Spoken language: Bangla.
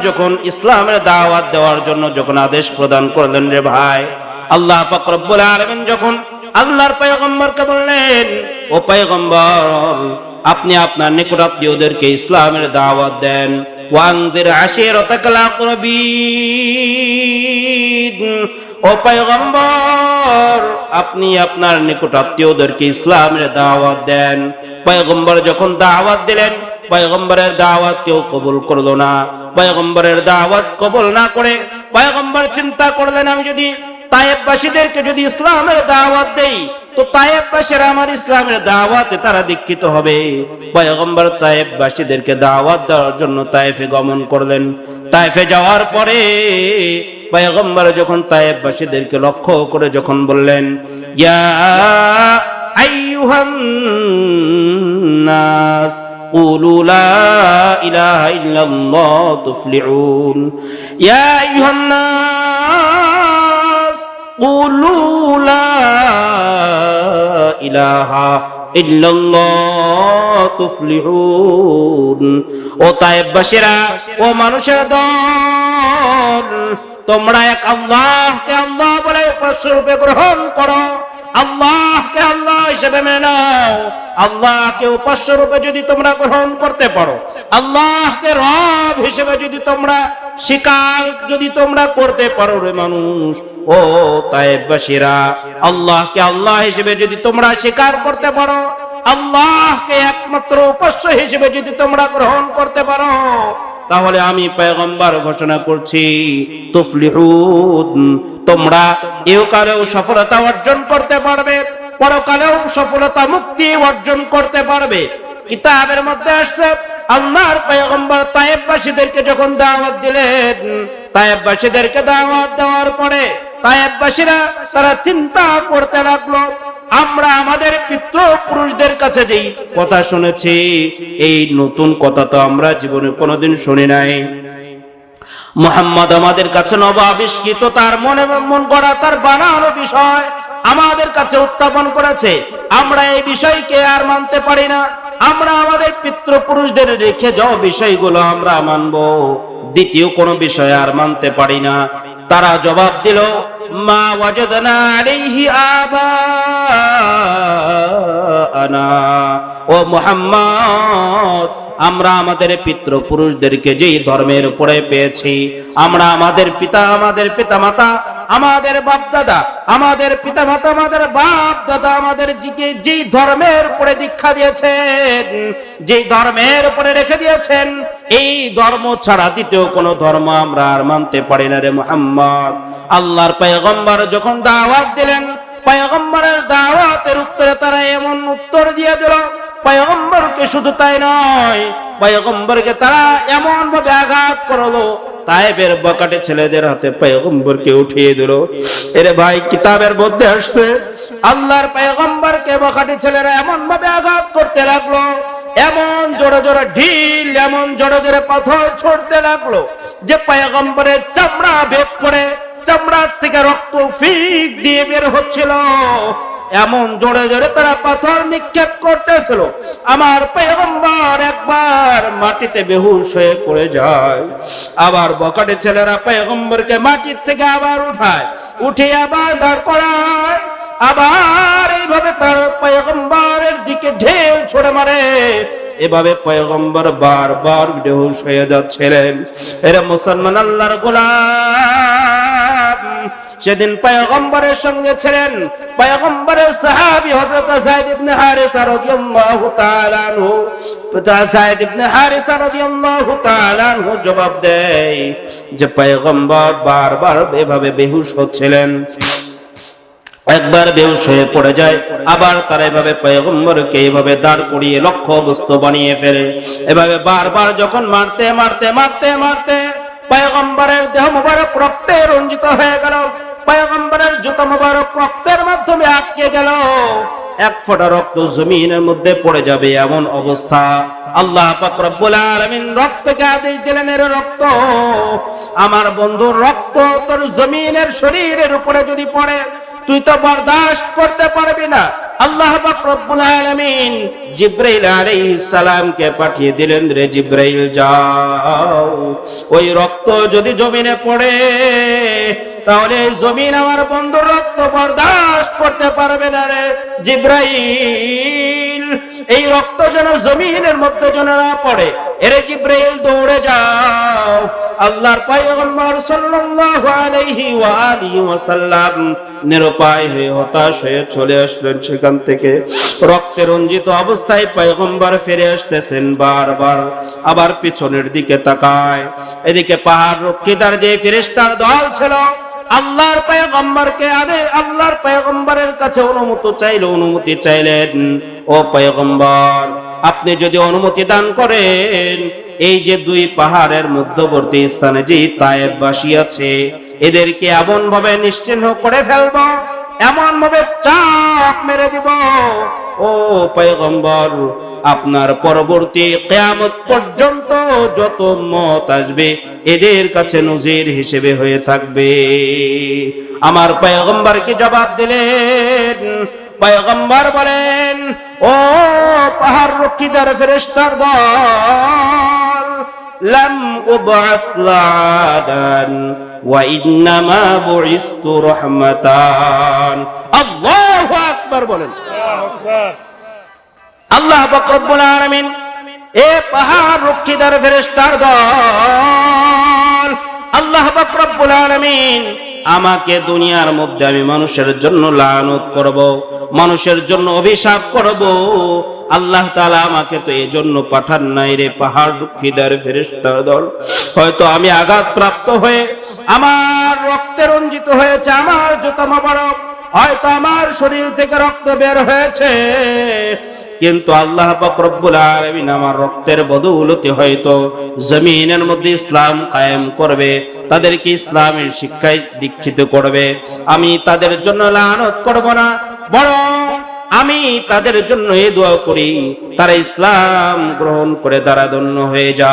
যখন ইসলামের দাওয়াত দেওয়ার জন্য যখন আদেশ প্রদান করলেন রে ভাই, আল্লাহ যখন আল্লাহর বললেন, ও আপনি আপনার নিকটাত্মীয়দেরকে ইসলামের দাওয়াত দেন। ওয়াংদের আশিরাতাকাল আকরাবিন। ও পয়গম্বর, আপনি আপনার নিকট আত্মীয়দেরকে ইসলামের দাওয়াত দেন। পয়গম্বর যখন দাওয়াত দিলেন, পয়গম্বরের দাওয়াত কেউ কবুল করল না। পয়গম্বরের দাওয়াত কবুল না করে পয়গম্বর চিন্তা করলেন, আমি যদি তায়েববাসীদেরকে যদি ইসলামের দাওয়াত দেই তো তায়েববাসীরা আমার ইসলামের দাওয়াতে তারা দীক্ষিত হবে পয়গম্বর তায়েববাসীদেরকে দাওয়াত দেওয়ার জন্য তায়েফে গমন করলেন তায়েফে যাওয়ার পরে পয়গম্বর যখন তায়েববাসীদেরকে লক্ষ্য করে যখন বললেন ইয়া আইয়ুহান নাস قولوا لا إله إلا الله تفلحون يا أيها الناس قولوا لا ইলাহা আল্লাহকে গ্রহণ করো। আল্লাহ হিসেবে উপাস্য রূপে যদি তোমরা গ্রহণ করতে পারো। আল্লাহকে রব হিসেবে যদি তোমরা শিকার যদি তোমরা করতে পারো রে মানুষ ও তাইবাসীরা আল্লাহকে আল্লাহ হিসেবে যদি তোমরা স্বীকার করতে পারো, আল্লাহকে একমাত্র উপাস্য হিসেবে যদি তোমরা গ্রহণ করতে পারো, তাহলে আমি পয়গম্বর ঘোষণা করছি তোমরা ইহকালেও সফলতা অর্জন করতে পারবে, পরকালেও সফলতা মুক্তি অর্জন করতে পারবে। কিতাবের মধ্যে আসছে, আল্লাহর পয়গম্বর তায়েববাসীদেরকে যখন দাওয়াত দিলেন তায়েববাসীদেরকে দাওয়াত দেওয়ার পরে তায়েববাসীরা তারা চিন্তা করতে লাগল, আমরা আমাদের পিতৃ পুরুষদের কাছে যেই কথা শুনেছি, এই নতুন কথা তো আমরা জীবনে কোনোদিন শুনি নাই। মোহাম্মদ আমাদের কাছে নব আবিষ্কৃত তার মনে মন করা তার বানানো বিষয় আমাদের কাছে উত্থাপন করেছে। আমরা এই বিষয়কে আর মানতে পারি না। আমরা আমাদের পিতৃপুরুষদের রেখে যাওয়া বিষয়গুলো আমরা মানব। দ্বিতীয় কোনো বিষয় আর মানতে পারি না। তারা জবাব দিল মা ওয়াজাদনা আলাইহি আবানা ও মুহাম্মদ আমরা আমাদের পিতৃপুরুষদেরকে যেই ধর্মের উপরে পেয়েছি, আমরা আমাদের পিতা, আমাদের পিতামাতা, আমাদের বাপ দাদা আমাদের পিতামাতা, আমাদের বাপ দাদা আমাদের জিকে যেই ধর্মের উপরে দীক্ষা দিয়েছেন, যেই ধর্মের উপরে রেখে দিয়েছেন, এই ধর্ম ছাড়া দ্বিতীয় কোন ধর্ম আমরা আর মানতে পারি না রে মোহাম্মদ। আল্লাহর পয়গম্বর যখন দাওয়াত দিলেন, পয়গম্বরের দাওয়াতের উত্তরে তারা এমন উত্তর দিয়ে দিল পয়গম্বরকে শুধু তাই নয়, পয়গম্বরকে তারা এমন ভাবে আঘাত করল তাইবের বকাটে ছেলেদের হাতে পয়গম্বরকে উঠিয়ে দিল। এরে ভাই, কিতাবের মধ্যে আসছে, আল্লাহর পয়গম্বরকে বকাটে ছেলেরা এমন ভাবে আঘাত করতে লাগল, এমন জোরে জোরে ঢিল, এমন জোরে জোরে পাথর ছড়তে লাগল, যে পয়গম্বরের চামড়া ভেদ করে, চামড়ার থেকে রক্ত ফিক দিয়ে বের হচ্ছিল। এমন জোরে জোরে তারা পাথর নিক্ষেপ করতেছিল। আমার পেগম্বর একবার মাটিতে বেহুশ হয়ে পড়ে যায়। আবার বকাটে ছেলেরা পেগম্বরকে মাটির থেকে আবার উঠায়, উঠে আবার দাঁড় করায়। আবার এইভাবে তার পেগম্বরের দিকে ঢেউ ছড়ে মারে। এভাবে পয়গম্বর বারবার বেহুশ হয়ে যাচ্ছিলেন। এরা মুসলমান আল্লাহর গোলাম! সেদিন পয়গম্বরের সঙ্গে ছিলেন পয়গম্বরের সাহাবী হযরত যায়েদ ইবনে হারিসা রাদিয়াল্লাহু তাআলা আনহু। যায়েদ ইবনে হারিসা রাদিয়াল্লাহু তাআলা আনহু জবাব দেয় যে পয়গম্বর বারবার এভাবে বেহুশ হচ্ছিলেন। একবার বেহুশ হয়ে পড়ে যায়, আবার তারা এভাবে পয়গম্বরকে এইভাবে দাঁড় করিয়ে লক্ষ্য বস্তু বানিয়ে ফেলে। এভাবে বারবার যখন মারতে মারতে মারতে মারতে পয়গম্বরের দেহ মুবারক রক্তে রঞ্জিত হয়ে গেল। পয়গম্বরের জুতা মুবারক রক্তের মাধ্যমে আটকে গেল। এক ফোঁটা রক্ত জমিনের মধ্যে পড়ে যাবে এমন অবস্থা। আল্লাহ পাক রব্বুল আলামিন রক্তকে আদেশ রক্ত, আমার বন্ধুর রক্ত তোর জমিনের শরীরের উপরে যদি পড়ে, তুই তো বরদাস্ত করতে পারবি না। আল্লাহ পাক রব্বুল আলামিন জিব্রাইল আলাইহিস সালামকে পাঠিয়ে দিলেন, রে জিব্রাইল, যাও। ওই রক্ত যদি জমিনে পড়ে তাহলে এই জমিন আমার বন্ধুর রক্ত বরদাস্ত করতে পারবে না রে জিব্রাইল। এই রক্ত যেন জমিনের মধ্যে যেন না পড়ে। এরে জিব্রাইল, দৌড়ে যাও। আল্লাহর পয়গম্বর সাল্লাল্লাহু আলাইহি ওয়া আলিহি ওয়াসাল্লাম নিরুপায় হয়ে হতাশ হয়ে চলে আসলেন সেখান থেকে। রক্তে রঞ্জিত অবস্থায় পয়গম্বর ফিরে আসতেছেন বারবার। আবার পিছনের দিকে তাকায়। এদিকে পাহাড় রক্ষিতার যে ফেরেশতার দল ছিল আল্লাহর পয়গম্বরকে আদে আল্লাহর পায়গম্বরের কাছে অনুমতি চাইলে অনুমতি চাইলেন। ও পায়গম্বর, আপনি যদি অনুমতি দান করেন, এই যে দুই পাহাড়ের মধ্যবর্তী স্থানে যে তায়েববাসী আছে, এদেরকে এমন ভাবে নিশ্চিহ্ন করে ফেলব এমন ভাবে চাপ মেরে দিব। ও পয়গম্বর, আপনার পরবর্তী কেয়ামত পর্যন্ত যত মত আসবে, এদের কাছে নজির হিসেবে হয়ে থাকবে। আমার পয়গম্বর কি জবাব দিলেন? পয়গম্বর বলেন, ও পাহাড় রক্ষিতার ফেরেস্তার দল لم أبعث لعادا وإنما بعثت رحمة الله أكبر বলেন আল্লাহ বকরবুল আলামিন এ পাহাড় রক্ষিতার ফেরেশতার দল আল্লাহ বকরবুল আলামিন আমাকে দুনিয়ার মধ্যে আমি মানুষের জন্য লানত করব মানুষের জন্য অভিশাপ করব আল্লাহ তাআলা আমাকে তো এই জন্য পাঠান নাই রে পাহাড় রক্ষিতার ফেরেশতার দল। হয়তো আমি আঘাত প্রাপ্ত হয়ে আমার রক্তে রঞ্জিত হয়েছে, আমার জুতা মোবারক, হয়তো আমার শরীর থেকে রক্ত বের হয়েছে। কিন্তু আল্লাহ আমার রক্তের বদৌলতে হয়তো জমিনের মধ্যে ইসলাম কায়েম করবে, তাদেরকে ইসলামের শিক্ষায় দীক্ষিত করবে। আমি তাদের জন্য লানত করব না, বরং আমি তাদের জন্য এ দোয়া করি তারা ইসলাম গ্রহণ করে দ্বারা ধন্য হয়ে যা